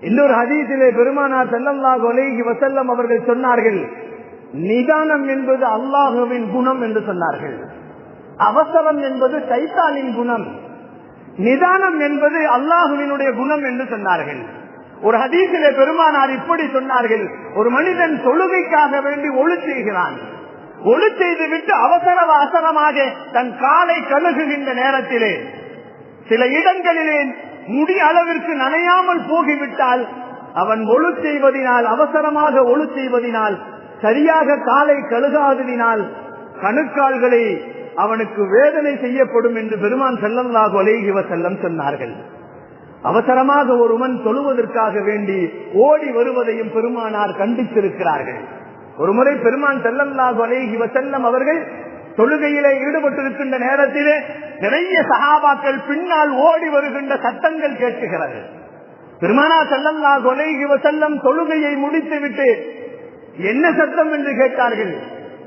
இன்னொரு ஹதீஸிலே பெருமானார் ஸல்லல்லாஹு அலைஹி வசல்லம் அவர்கள் சொன்னார்கள் நிதானம் என்பது அல்லாஹுவின் குணம் என்று சொன்னார்கள். அவசரம் என்பது சைத்தானின் குணம். நிதானம் என்பது அல்லாஹுவினுடைய குணம் என்று சொன்னார்கள். ஒரு ஹதீஸிலே பெருமானார் இப்படி சொன்னார்கள் ஒரு மனிதன் தொழுகைக்காக வேண்டி ஒளி செய்கிறான். ஒளி செய்து விட்டு அவசர அவசரமாக தன் காலை கழுகுகின்ற நேரத்திலே சில இடங்களிலே முடி அளவிற்கு நனையாமல் போகிவிட்டால் அவன் ஒழு செய்வதினால் அவசரமாக ஒழு செய்வதினால் சரியாக காலை கழுகாததினால் கணுக்கால்களை அவனுக்கு வேதனை செய்யப்படும் என்று பெருமான் செல்லல்லாக ஒலைகிவ செல்லம் சொன்னார்கள். அவசரமாக ஒருவன் தொழுவதற்காக வேண்டி ஓடி வருவதையும் பெருமானார் கண்டித்திருக்கிறார்கள். ஒருமுறை பெருமான் செல்லல்லாக ஒலைகிவ செல்லம் அவர்கள் தொழுகையிலே ஈடுபட்டிருக்கின்ற நேரத்திலே நிறைய சகாபாக்கள் பின்னால் ஓடி வருகின்ற சத்தங்கள் கேட்குகிறது பெருமானா செல்லல்லா கொலைகிவ செல்லம் தொழுகையை முடித்துவிட்டு என்ன சத்தம் என்று கேட்டார்கள்?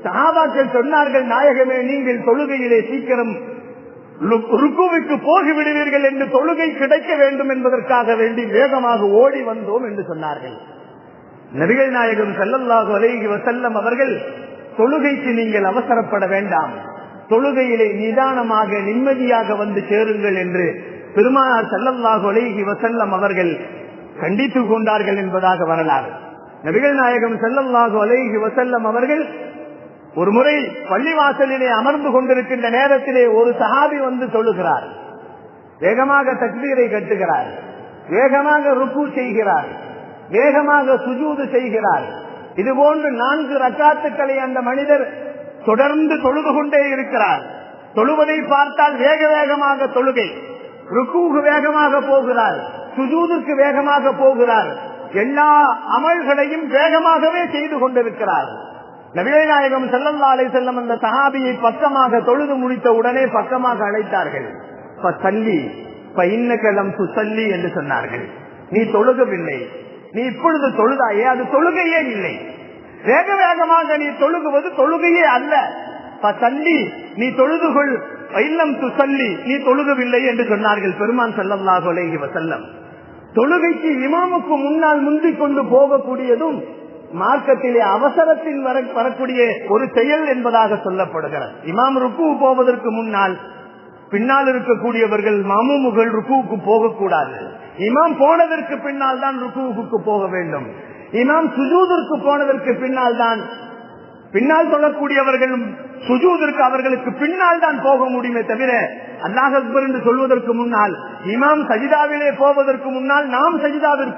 சகாபாக்கள் சொன்னார்கள் நாயகமே நீங்கள் தொழுகையிலே சீக்கிரம் ருக்குவுக்கு போகிவிடுவீர்கள் என்று தொழுகை கிடைக்க வேண்டும் என்பதற்காக வேண்டி வேகமாக ஓடி வந்தோம் என்று சொன்னார்கள். நபிகள் நாயகம் செல்லல்லாக அலைஹி வசல்லம் அவர்கள் தொழுகைக்கு நீங்கள் அவசரப்பட வேண்டாம். தொழுகையிலே நிதானமாக நிம்மதியாக வந்து சேருங்கள் என்று பெருமானார் செல்லல்லாஹு அலைஹி வசல்லம் அவர்கள் கண்டித்துக் கொண்டார்கள் என்பதாக வரலாறு. நபிகள் நாயகம் செல்லல்லாஹு அலைஹி வசல்லம் அவர்கள் ஒரு முறை பள்ளிவாசலிலே அமர்ந்து கொண்டிருக்கின்ற நேரத்திலே ஒரு சஹாபி வந்து சொல்லுகிறார் வேகமாக தக்பீரை கட்டுகிறார். வேகமாக ருக்கு செய்கிறார். வேகமாக சுஜூது செய்கிறார். இது போன்று நான்கு ரக்காத்துக்களை அந்த மனிதர் தொடர்ந்து தொழுது கொண்டே இருக்கிறார். தொழுவதை பார்த்தால் வேக வேகமாக தொழுகை ருக்குவுக்கு வேகமாக போகிறார் சுஜூதுக்கு வேகமாக போகிறார். எல்லா அமல்களையும் வேகமாகவே செய்து கொண்டிருக்கிறார். நபிநாயகம் செல்லல்லா அலை செல்லம் அந்த சஹாபியை பக்கமாக தொழுது முடித்த உடனே பக்கமாக அழைத்தார்கள். தள்ளி இன்னக்கலம் சுசல்லி என்று சொன்னார்கள். நீ தொழுகவில்லை நீ இப்பொழுது தொழுதாயே அது தொழுகையே இல்லை. வேக வேகமாக நீ தொழுகுவது தொழுகையே அல்ல. தள்ளி நீ தொழுதுகொள். இல்லம் துசல்லி நீ தொழுகவில்லை என்று சொன்னார்கள் பெருமான் செல்லல்லாஹு அலைஹி செல்லம் தொழுகைக்கு இமாமுக்கு முன்னால் முந்தி கொண்டு போகக்கூடியதும் மார்க்கத்திலே அவசரத்தில் வரக்கூடிய ஒரு செயல் என்பதாக சொல்லப்படுகிறது. இமாம் ருக்கு போவதற்கு முன்னால் பின்னால் இருக்கக்கூடியவர்கள் மாமுமுகள் ருக்குவுக்கு போகக்கூடாது. இமாம் போனதற்கு பின்னால் தான் ருக்குவுக்கு போக வேண்டும். இமாம் சுஜூதற்கு போனதற்கு பின்னால் தான் பின்னால் சொல்லக்கூடியவர்கள் சுஜூதற்கு அவர்களுக்கு பின்னால் தான் போக முடியுமே தவிர அல்லாஹ் அக்பர் என்று சொல்வதற்கு முன்னால் இமாம் சஜிதாவிலே போவதற்கு முன்னால் நாம் சஜிதாவிற்கு